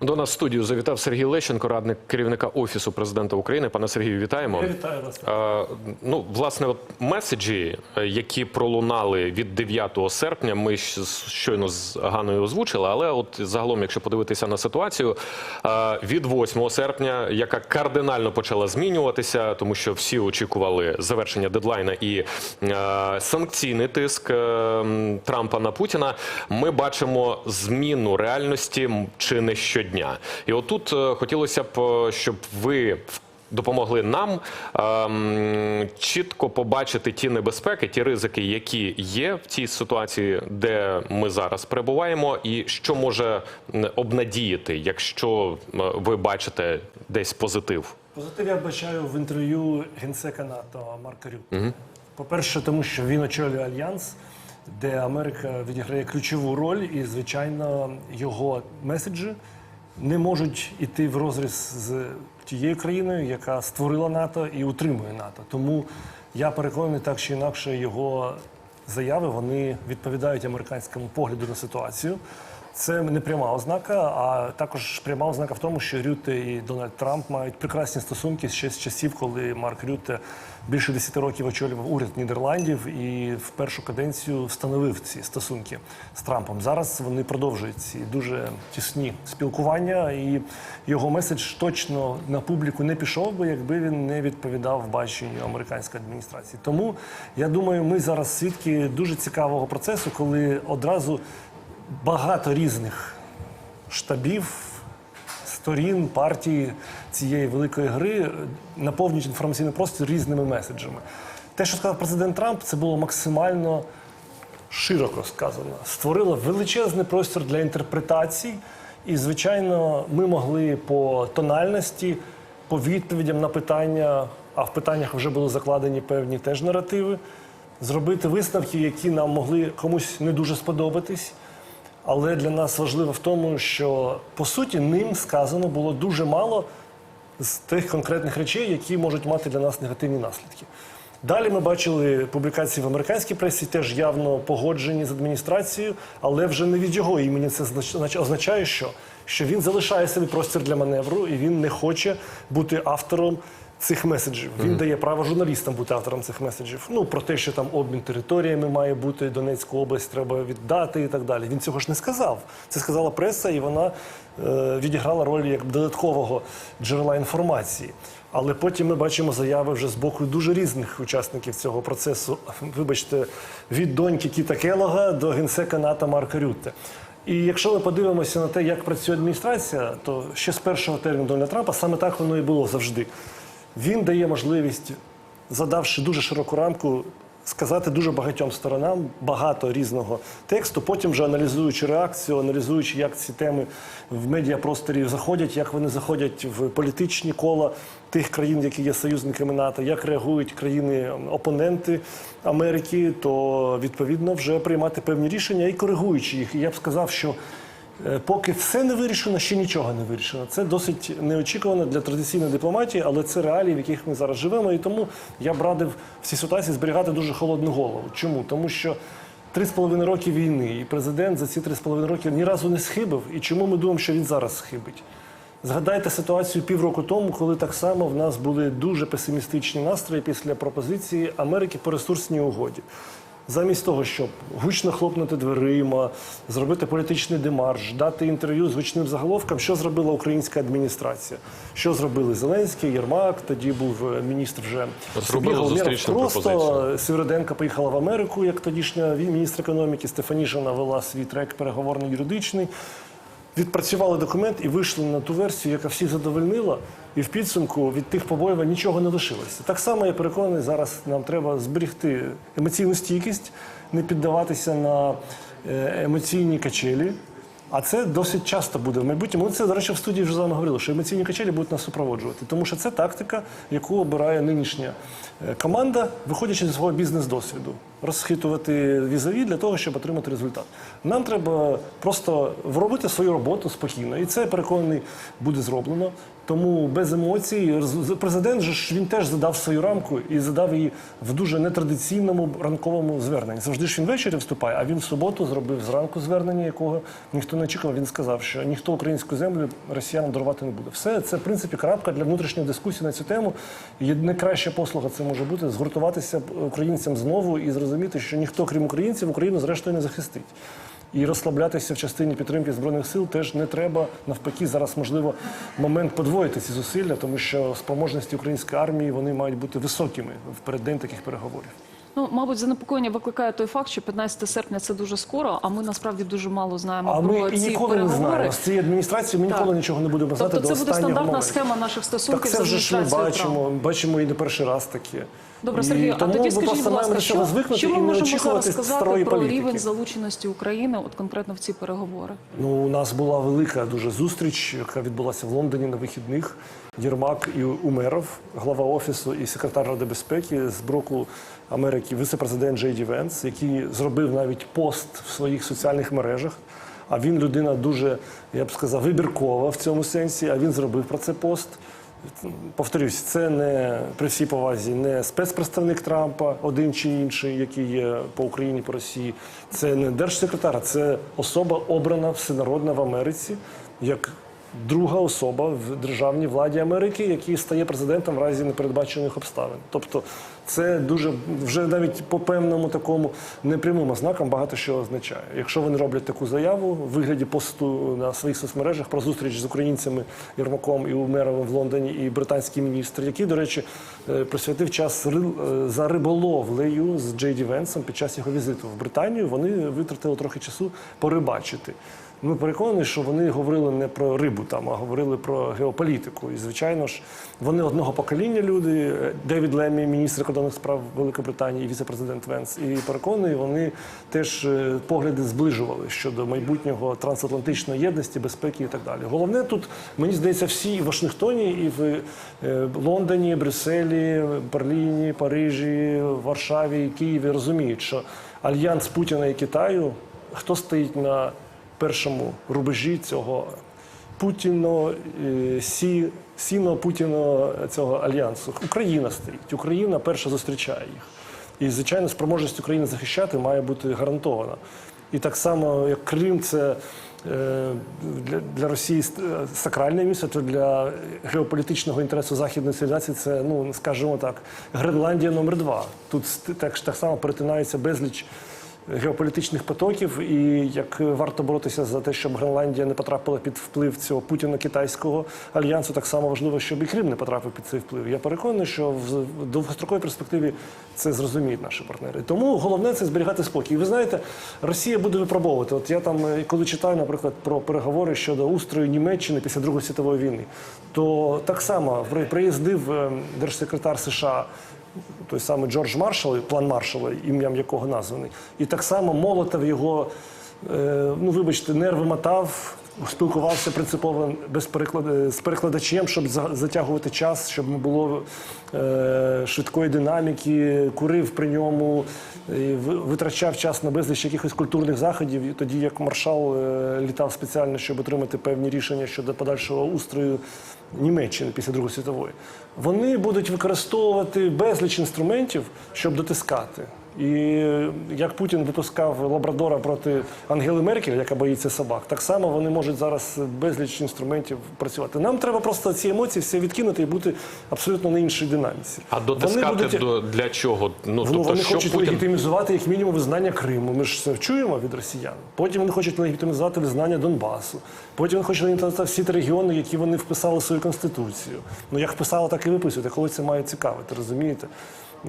До нас в студію завітав Сергій Лещенко, радник керівника офісу президента України. Пане Сергію, вітаємо. Я вітаю вас. Ну, власне, от меседжі, е, які пролунали від 9 серпня, ми щойно з Ганою озвучили. Але от загалом, якщо подивитися на ситуацію, е, від 8 серпня, яка кардинально почала змінюватися, тому що всі очікували завершення дедлайна і е, санкційний тиск Трампа на Путіна, ми бачимо зміну реальності чи не щодня. І отут е, хотілося б, е, щоб ви в- допомогли нам ем, чітко побачити ті небезпеки, ті ризики, які є в цій ситуації, де ми зараз перебуваємо, і що може обнадіяти, якщо ви бачите десь позитив. Позитив я бачаю в інтерв'ю генсека НАТО Марка Рютте. По-перше, тому що він очолює альянс, де Америка відіграє ключову роль, і, звичайно, його меседжі не можуть іти в розріз з тією країною, яка створила НАТО і утримує НАТО. Тому я переконаний, так чи інакше, його заяви вони відповідають американському погляду на ситуацію. Це не пряма ознака, а також пряма ознака в тому, що Рютте і Дональд Трамп мають прекрасні стосунки ще з часів, коли Марк Рютте більше 10 років очолював уряд Нідерландів і в першу каденцію встановив ці стосунки з Трампом. Зараз вони продовжують ці дуже тісні спілкування, і його меседж точно на публіку не пішов би, якби він не відповідав баченню американської адміністрації. Тому я думаю, ми зараз свідки дуже цікавого процесу, коли одразу багато різних штабів, сторін, партій цієї великої гри наповнюють інформаційний простір різними меседжами. Те, що сказав президент Трамп, це було максимально широко сказано. Створило величезний простір для інтерпретацій, і, звичайно, ми могли по тональності, по відповідям на питання, а в питаннях вже були закладені певні теж наративи, зробити висновки, які нам могли комусь не дуже сподобатись. Але для нас важливо в тому, що по суті ним сказано було дуже мало з тих конкретних речей, які можуть мати для нас негативні наслідки. Далі ми бачили публікації в американській пресі, теж явно погоджені з адміністрацією, але вже не від його імені це означає, що, що він залишає собі простір для маневру і він не хоче бути автором цих меседжів. Він дає право журналістам бути автором цих меседжів. Ну про те, що там обмін територіями має бути, Донецьку область треба віддати і так далі. Він цього ж не сказав. Це сказала преса, і вона е, відіграла роль як додаткового джерела інформації. Але потім ми бачимо заяви вже з боку дуже різних учасників цього процесу. Вибачте, від доньки Кіта Келога до генсека НАТО Марка Рютте. І якщо ми подивимося на те, як працює адміністрація, то ще з першого терміну Дональда Трампа саме так воно і було завжди. Він дає можливість, задавши дуже широку рамку, сказати дуже багатьом сторонам багато різного тексту. Потім вже аналізуючи реакцію, аналізуючи, як ці теми в медіапросторі заходять, як вони заходять в політичні кола тих країн, які є союзниками НАТО, як реагують країни-опоненти Америки, то відповідно вже приймати певні рішення і коригуючи їх. І я б сказав, що. Е, Поки все не вирішено, ще нічого не вирішено. Це досить неочікувано для традиційної дипломатії, але це реалії, в яких ми зараз живемо. І тому я б радив в цій ситуації зберігати дуже холодну голову. Чому? Тому що три з половиною роки війни, і президент за ці три з половиною роки ні разу не схибив. І чому ми думаємо, що він зараз схибить? Згадайте ситуацію півроку тому, коли так само в нас були дуже песимістичні настрої після пропозиції Америки по ресурсній угоді. Замість того, щоб гучно хлопнути дверима, зробити політичний демарш, дати інтерв'ю з гучним заголовком, що зробила українська адміністрація, що зробили Зеленський, Єрмак, тоді був е, міністр вже зустрічну Просто пропозицію. Сєвєроденко поїхала в Америку, як тодішня міністр економіки. Стефанішина вела свій трек переговорний юридичний. Відпрацювали документ і вийшли на ту версію, яка всіх задовольнила, і в підсумку від тих побоювань нічого не лишилося. Так само я переконаний, зараз нам треба зберегти емоційну стійкість, не піддаватися на е, емоційні качелі. А це досить часто буде в майбутньому. Ми це, до речі, в студії вже з вами говорили, що емоційні качелі будуть нас супроводжувати. Тому що це тактика, яку обирає нинішня е, команда, виходячи зі свого бізнес-досвіду. Розхитувати візові для того, щоб отримати результат. Нам треба просто робити свою роботу спокійно, і це переконаний буде зроблено. Тому без емоцій президент же ж він теж задав свою рамку і задав її в дуже нетрадиційному ранковому зверненні. Завжди ж він ввечері вступає, а він в суботу зробив зранку звернення, якого ніхто не очікував. Він сказав, що ніхто українську землю росіянам дарувати не буде. Все це в принципі крапка для внутрішньої дискусії на цю тему. І найкраща послуга це може бути згуртуватися українцям знову і зрозуміти, що ніхто, крім українців, Україну зрештою не захистить. І розслаблятися в частині підтримки збройних сил теж не треба. Навпаки, зараз можливо момент подвоїти ці зусилля, тому що спроможності української армії вони мають бути високими в переддень таких переговорів. Ну, мабуть, занепокоєння викликає той факт, що 15 серпня це дуже скоро, а ми насправді дуже мало знаємо А про ми і ці ніколи не знаємо. З цієї адміністрації ми Так. ніколи нічого не будемо знати Тобто до це буде стандартна моменту. схема наших стосунків Так це вже ж ми адміністрацією Трампа. бачимо, бачимо і не перший раз таке. Добре, І Сергію, а тоді ми скажіть, будь ласка, що, що ми можемо зараз сказати про політики. рівень залученості України, от конкретно в ці переговори? Ну, у нас була велика дуже зустріч, яка відбулася в Лондоні на вихідних. Єрмак і Умеров, глава офісу і секретар Ради безпеки з боку Америки, віце-президент Джей Венс, який зробив навіть пост в своїх соціальних мережах. А він людина дуже, я б сказав, вибіркова в цьому сенсі. А він зробив про це пост. Повторюсь, це не при всій повазі, не спецпредставник Трампа, один чи інший, який є по Україні, по Росії. Це не держсекретар, це особа обрана всенародна в Америці як друга особа в державній владі Америки, який стає президентом в разі непередбачених обставин. Тобто, це дуже вже навіть по певному такому непрямим ознакам багато що означає. Якщо вони роблять таку заяву в вигляді посту на своїх соцмережах про зустріч з українцями Єрмаком і Умеровим в Лондоні, і британський міністр, який, до речі, е, присвятив час е, за риболовлею з Джей Венсом під час його візиту в Британію, вони витратили трохи часу порибачити. Ми переконані, що вони говорили не про рибу там, а говорили про геополітику. І звичайно ж, вони одного покоління люди. Девід Леммі, міністр кордонних справ Великобританії, і віце-президент Венс. І переконані, вони теж е, погляди зближували щодо майбутнього трансатлантичної єдності, безпеки і так далі. Головне тут, мені здається, всі і в Вашингтоні, і в е, Лондоні, Брюсселі, Берліні, Парижі, Варшаві, Києві розуміють, що альянс Путіна і Китаю, хто стоїть на першому рубежі цього Путіно е, сі, сіно Путіно цього альянсу. Україна стоїть. Україна перша зустрічає їх. І, звичайно, спроможність України захищати має бути гарантована. І так само, як Крим, це е, для, для Росії е, сакральне місце, то для геополітичного інтересу західної цивілізації це, ну скажімо так, Гренландія номер два. Тут так, так само перетинаються безліч геополітичних потоків, і як варто боротися за те, щоб Гренландія не потрапила під вплив цього путіно-китайського альянсу, так само важливо, щоб і Крим не потрапив під цей вплив. Я переконаний, що в довгостроковій перспективі це зрозуміють наші партнери. Тому головне це зберігати спокій. І ви знаєте, Росія буде випробовувати. От я там, е, коли читаю, наприклад, про переговори щодо устрою Німеччини після Другої світової війни, то так само при- приїздив е, держсекретар США той самий Джордж Маршал, план Маршала, ім'ям якого названий. І так само Молотов його, е, ну вибачте, нерви мотав, спілкувався принципово без переклад... з перекладачем, щоб затягувати час, щоб не було е, швидкої динаміки, курив при ньому, витрачав час на безліч якихось культурних заходів. Тоді як маршал е, літав спеціально, щоб отримати певні рішення щодо подальшого устрою Німеччини після Другої світової. Вони будуть використовувати безліч інструментів, щоб дотискати. І як Путін випускав лабрадора проти Ангели Меркель, яка боїться собак, так само вони можуть зараз безліч інструментів працювати. Нам треба просто ці емоції всі відкинути і бути абсолютно на іншій динаміці. А дотискати будуть- до для чого? Ну Ну, тобто, вони що хочуть Путін легітимізувати як мінімум визнання Криму. Ми ж це чуємо від росіян. Потім вони хочуть легітимізувати визнання Донбасу. Потім вони хочуть легітимізувати всі ті регіони, які вони вписали в свою конституцію. Ну як вписали, так і виписують. А Кого це має цікавити, розумієте?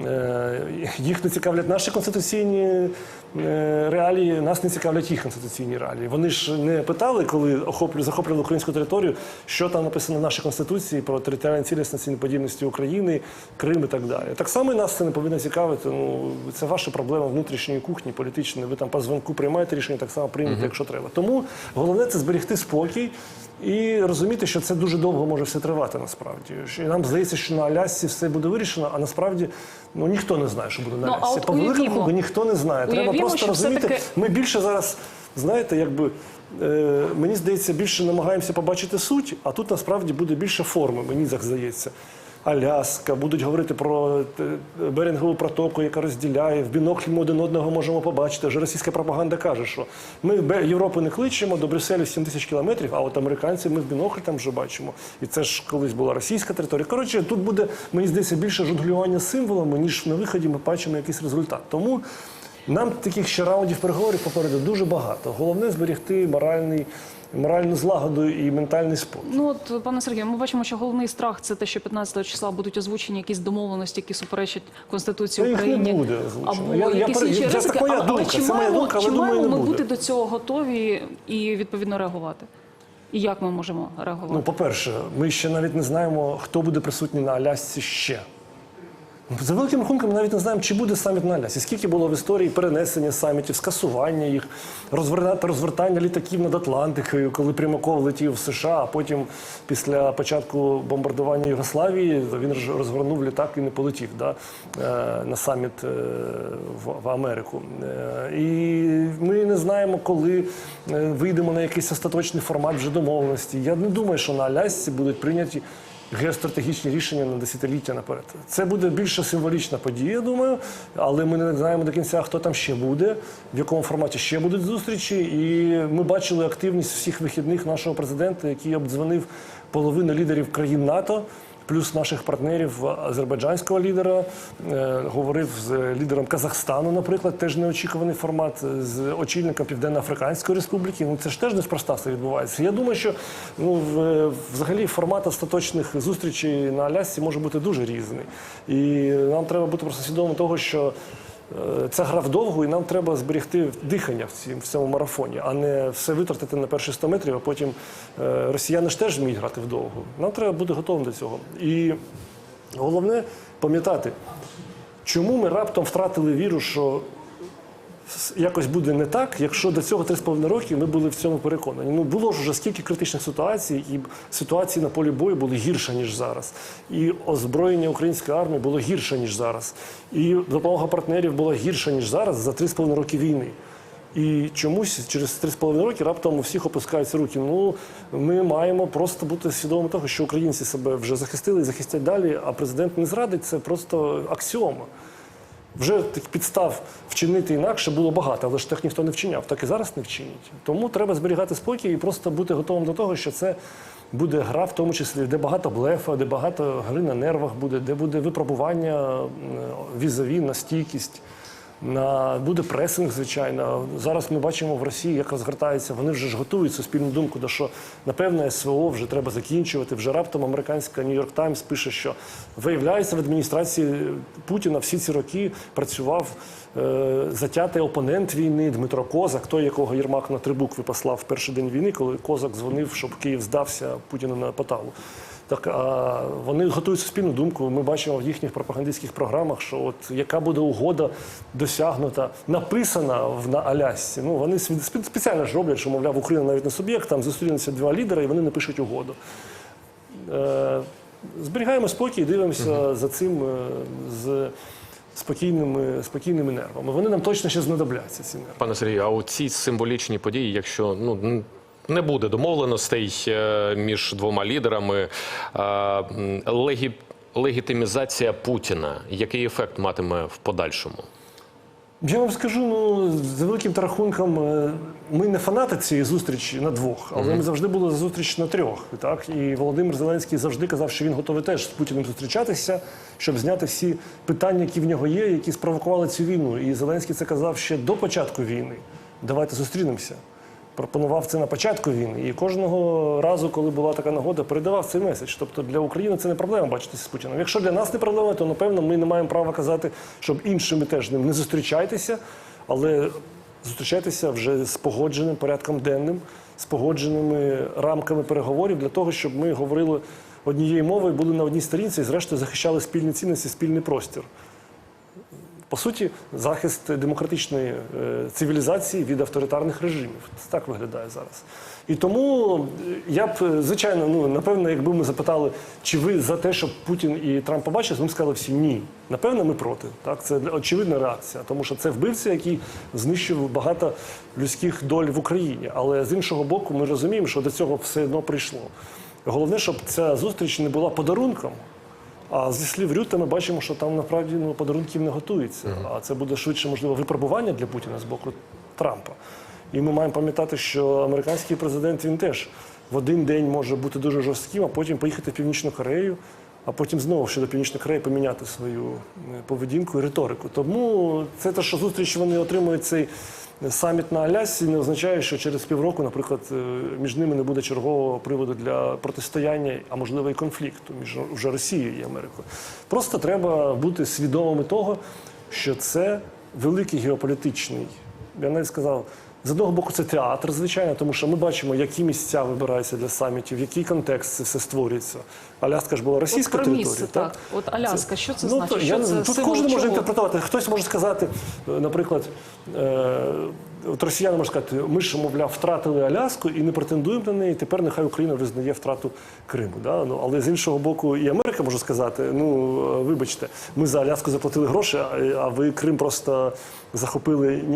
Е, Їх не цікавлять наші конституційні е, реалії, нас не цікавлять їх конституційні реалії. Вони ж не питали, коли охоплю, захоплювали українську територію, що там написано в нашій конституції про територіальну цілісність і неподільності України, Крим і так далі. Так само і нас це не повинно цікавити. Ну це ваша проблема внутрішньої кухні, політичної. Ви там по дзвонку приймаєте рішення, так само приймете, якщо треба. Тому головне це зберегти спокій. І розуміти, що це дуже довго може все тривати насправді. І нам здається, що на Алясці все буде вирішено, а насправді ну ніхто не знає, що буде на Ну, от По великому ніхто не знає. Треба уявімо, просто розуміти. все-таки- Ми більше зараз, знаєте, якби е, мені здається, більше намагаємося побачити суть, а тут насправді буде більше форми, мені так здається. Аляска, будуть говорити про е, Берингову протоку, яка розділяє. В біноклі ми один одного можемо побачити. Вже російська пропаганда каже, що ми Бе- Європу не кличемо до Брюсселю 7 тисяч кілометрів, а от американці ми в бінокль там вже бачимо. І це ж колись була російська територія. Коротше, тут буде, мені здається, більше жонглювання символами, ніж на виході ми бачимо якийсь результат. Тому нам таких ще раундів переговорів попереду дуже багато. Головне зберегти моральний, моральну злагоду і ментальний спокій. Ну от, пане Сергію, ми бачимо, що головний страх це те, що 15 числа будуть озвучені якісь домовленості, які суперечать Конституції їх не України. буде озвучено. Або Я- я якісь пере- інші ризики. Але- чи маємо, чи маємо ми бути до цього готові і відповідно реагувати? І як ми можемо реагувати? Ну, по-перше, ми ще навіть не знаємо, хто буде присутній на Алясці ще. За великим рахунком, ми навіть не знаємо, чи буде саміт на Алясці. Скільки було в історії перенесення самітів, скасування їх, розвертання, літаків над Атлантикою, коли Примаков летів в США, а потім після початку бомбардування Югославії він розгорнув літак і не полетів да, е, на саміт е, в, Америку. Е, І ми не знаємо, коли вийдемо на якийсь остаточний формат вже домовленості. Я не думаю, що на Алясці будуть прийняті геостратегічні рішення на десятиліття наперед. Це буде більше символічна подія, думаю, але ми не знаємо до кінця, хто там ще буде, в якому форматі ще будуть зустрічі. І ми бачили активність всіх вихідних нашого президента, який обдзвонив половину лідерів країн НАТО. Плюс наших партнерів азербайджанського лідера е, говорив з лідером Казахстану, наприклад, теж неочікуваний формат з очільником Південно-Африканської Республіки. Ну це ж теж неспроста все відбувається. Я думаю, що ну взагалі формат остаточних зустрічей на Алясці може бути дуже різний, і нам треба бути просто свідомим того, що. Це гра вдовгу, і нам треба зберегти дихання в цьому марафоні, а не все витратити на перші 100 метрів, а потім е, росіяни ж теж вміють грати вдовгу. Нам треба бути готовим до цього. І головне пам'ятати, чому ми раптом втратили віру, що якось буде не так, якщо до цього 3,5 роки ми були в цьому переконані. Ну було ж вже скільки критичних ситуацій, і ситуації на полі бою були гірше, ніж зараз. І озброєння української армії було гірше, ніж зараз. І допомога партнерів була гірша, ніж зараз за 3,5 роки війни. І чомусь через 3,5 роки раптом у всіх опускаються руки. Ну ми маємо просто бути свідомими того, що українці себе вже захистили і захистять далі, а президент не зрадить. Це просто аксіома. Вже тих підстав вчинити інакше було багато, але ж так ніхто не вчиняв, так і зараз не вчинять. Тому треба зберігати спокій і просто бути готовим до того, що це буде гра, в тому числі, де багато блефа, де багато гри на нервах буде, де буде випробування м, візові на стійкість. На буде пресинг, звичайно. Зараз ми бачимо в Росії, як розгортається. Вони вже ж готують суспільну думку, до що напевне СВО вже треба закінчувати. Вже раптом американська Нью-Йорк Таймс пише, що виявляється в адміністрації Путіна всі ці роки працював е, затятий опонент війни Дмитро Козак, той, якого Єрмак на три букви послав в перший день війни, коли Козак дзвонив, щоб Київ здався Путіну на поталу. Так а вони готують суспільну думку. Ми бачимо в їхніх пропагандистських програмах, що от яка буде угода досягнута, написана в на Алясці. Ну вони спеціально ж роблять, що мовляв, Україна навіть не суб'єкт, там зустрінуться два лідери, і вони напишуть угоду. Е, зберігаємо спокій, дивимося за цим е, з спокійними, спокійними нервами. Вони нам точно ще знадобляться. Ці нерви. Пане Сергію, а у ці символічні події, якщо ну не буде домовленостей е, між двома лідерами, е, легі... легітимізація Путіна, який ефект матиме в подальшому? Я вам скажу, ну за великим рахунком, е, ми не фанати цієї зустрічі на двох, але ми завжди були за зустріч на трьох. Так і Володимир Зеленський завжди казав, що він готовий теж з Путіним зустрічатися, щоб зняти всі питання, які в нього є, які спровокували цю війну. І Зеленський це казав ще до початку війни. Давайте зустрінемося. Пропонував це на початку війни, і кожного разу, коли була така нагода, передавав цей меседж. Тобто для України це не проблема бачитися з Путіном. Якщо для нас не проблема, то напевно ми не маємо права казати, щоб іншими теж ним не зустрічайтеся, але зустрічайтеся вже з погодженим порядком денним, з погодженими рамками переговорів для того, щоб ми говорили однією мовою, були на одній сторінці і, зрештою, захищали спільні цінності, спільний простір. По суті, захист демократичної е, цивілізації від авторитарних режимів. Це так виглядає зараз. І тому е, я б, е, звичайно, ну напевно, якби ми запитали, чи ви за те, щоб Путін і Трамп побачили, ми б сказали всі ні. Напевно, ми проти. Так, це очевидна реакція, тому що це вбивця, який знищив багато людських доль в Україні. Але з іншого боку, ми розуміємо, що до цього все одно прийшло. Головне, щоб ця зустріч не була подарунком. А зі слів Рюта ми бачимо, що там насправді ну, подарунків не готується. А це буде швидше, можливо, випробування для Путіна з боку Трампа. І ми маємо пам'ятати, що американський президент він теж в один день може бути дуже жорстким, а потім поїхати в Північну Корею, а потім знову щодо Північної Кореї поміняти свою е, поведінку і риторику. Тому це те, що зустріч вони отримують цей саміт на Алясі, не означає, що через півроку, наприклад, е, між ними не буде чергового приводу для протистояння, а можливо і конфлікту між вже Росією і Америкою. Просто треба бути свідомими того, що це великий геополітичний, я навіть сказав. З одного боку, це театр, звичайно, тому що ми бачимо, які місця вибираються для самітів, який контекст це все створюється. Аляска ж була російська От про територія. так. От Аляска, що це Ну, значить? то, Що я, не це знаю. Тут символ кожен може чого? інтерпретувати. Хтось може сказати, е, наприклад, е, от росіяни можуть сказати, ми ж, мовляв, втратили Аляску і не претендуємо на неї. Тепер нехай Україна визнає втрату Криму. Да? Ну, але з іншого боку, і Америка може сказати: ну е, вибачте, ми за Аляску заплатили гроші, а, а ви Крим просто захопили і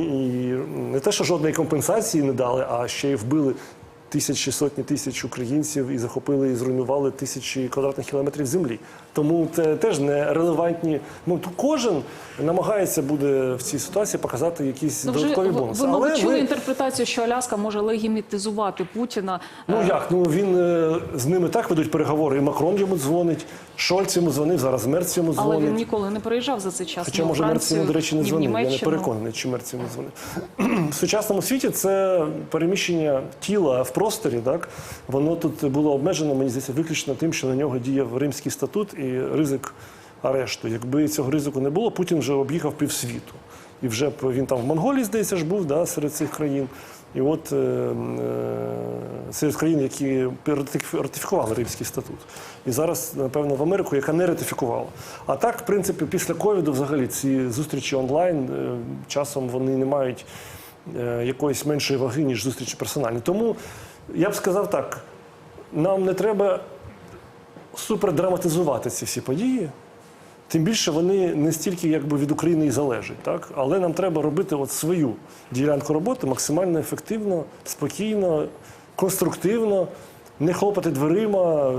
не те, що жодної компенсації не дали, а ще й вбили. Тисячі сотні тисяч українців і захопили і зруйнували тисячі квадратних кілометрів землі. Тому це теж не релевантні. Ну кожен намагається буде в цій ситуації показати якісь Ну, вже додаткові ви, бонуси. ви, мабуть, чули ми- інтерпретацію, що Аляска може легімітизувати Путіна. Ну Е, як? Ну він е, з ними так ведуть переговори. І Макрон йому дзвонить, Шольц йому дзвонив, зараз Мерц йому Але дзвонить. він ніколи не переїжджав за цей час. Хоча, може, Мерц йому, до речі, не дзвонив. Я не переконаний, чи Мерц йому дзвонив. В сучасному світі це переміщення тіла в просторі. Так? Воно тут було обмежено, мені здається, виключно тим, що на нього діяв Римський статут і ризик арешту. Якби цього ризику не було, Путін вже об'їхав півсвіту. І вже він там в Монголії, здається, ж був да, серед цих країн. І от е, е, серед країн, які ратифікували Римський статут. І зараз, напевно, в Америку, яка не ратифікувала. А так, в принципі, після ковіду взагалі ці зустрічі онлайн е, часом вони не мають е, якоїсь меншої ваги, ніж зустрічі персональні. Тому я б сказав так: нам не треба супердраматизувати ці всі події. Тим більше вони не стільки якби від України і залежать, так але нам треба робити от свою ділянку роботи максимально ефективно, спокійно, конструктивно, не хлопати дверима,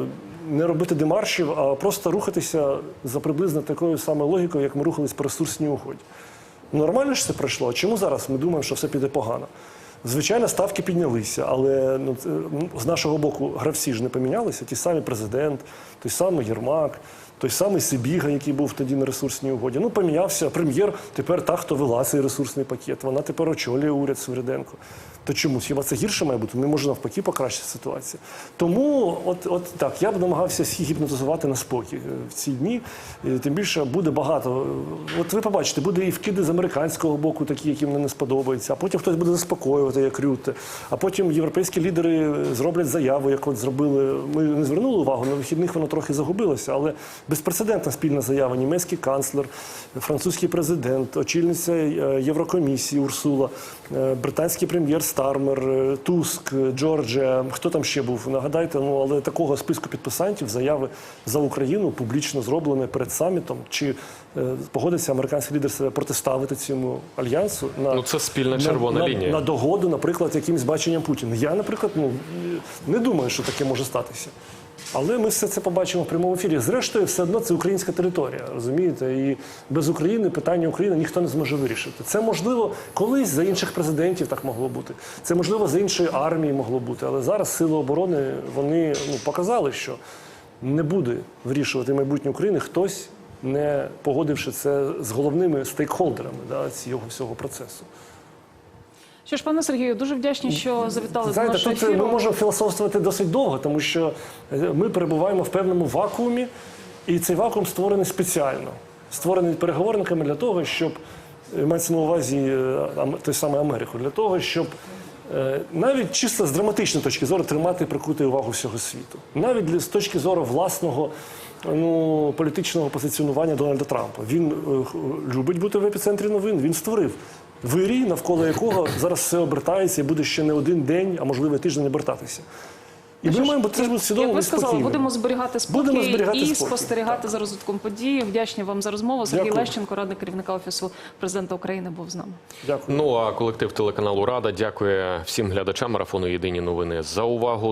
не робити демаршів, а просто рухатися за приблизно такою самою логікою, як ми рухались по ресурсній угоді. Нормально ж це пройшло. Чому зараз ми думаємо, що все піде погано? Звичайно, ставки піднялися, але ну, з нашого боку гравці ж не помінялися. Ті самі президент, той самий Єрмак, той самий Сибіга, який був тоді на ресурсній угоді. Ну, помінявся прем'єр, тепер та, хто вела цей ресурсний пакет. Вона тепер очолює уряд Свириденко. То чому? Хіба це гірше має бути? Не може навпаки покращити ситуацію. Тому, от, от так, я б намагався всіх гіпнотизувати на спокій е, в ці дні. Тим більше буде багато. От ви побачите, буде і вкиди з американського боку, такі, які мені не сподобаються, а потім хтось буде заспокоювати, як Рюте. А потім європейські лідери зроблять заяву, як от зробили. Ми не звернули увагу, на вихідних воно трохи загубилося, але безпрецедентна спільна заява. Німецький канцлер, французький президент, очільниця е, Єврокомісії Урсула, е, британський прем'єр Стармер, е, Туск, е, Джорджія. Хто там ще був? Нагадайте, ну але такого списку підписантів заяви за Україну публічно зроблене перед самітом. Чи е, погодиться американський лідер себе протиставити цьому альянсу на Ну, це спільна червона на, лінія. на догоду, наприклад, якимось баченням Путіна. Я, наприклад, ну не думаю, що таке може статися. Але ми все це побачимо в прямому ефірі. Зрештою, все одно це українська територія, розумієте? І без України питання України ніхто не зможе вирішити. Це можливо колись за інших президентів так могло бути. Це можливо за іншої армії могло бути. Але зараз сили оборони вони ну, показали, що не буде вирішувати майбутнє України хтось, не погодивши це з головними стейкхолдерами да, цього всього процесу. Що ж, пане Сергію, дуже вдячні, що завітали до Знаєте, нашого тут ефіру. ми можемо філософствувати досить довго, тому що е, ми перебуваємо в певному вакуумі, і цей вакуум створений спеціально, створений переговорниками для того, щоб е, мається на увазі е, той самий Америку, для того, щоб е, навіть чисто з драматичної точки зору тримати і прикути увагу всього світу, навіть для- з точки зору власного ну, політичного позиціонування Дональда Трампа. Він е, любить бути в епіцентрі новин. Він створив вирій, навколо якого зараз все обертається і буде ще не один день, а можливо тиждень обертатися. І ми маємо бути теж свідомо Як ви сказали, будемо зберігати спокій Будемо зберігати і спокій, спостерігати за розвитком подій. Вдячні вам за розмову. Сергій Дякую. Лещенко, радник керівника офісу президента України, був з нами. Дякую. Ну а колектив телеканалу Рада дякує всім глядачам марафону Єдині новини за увагу.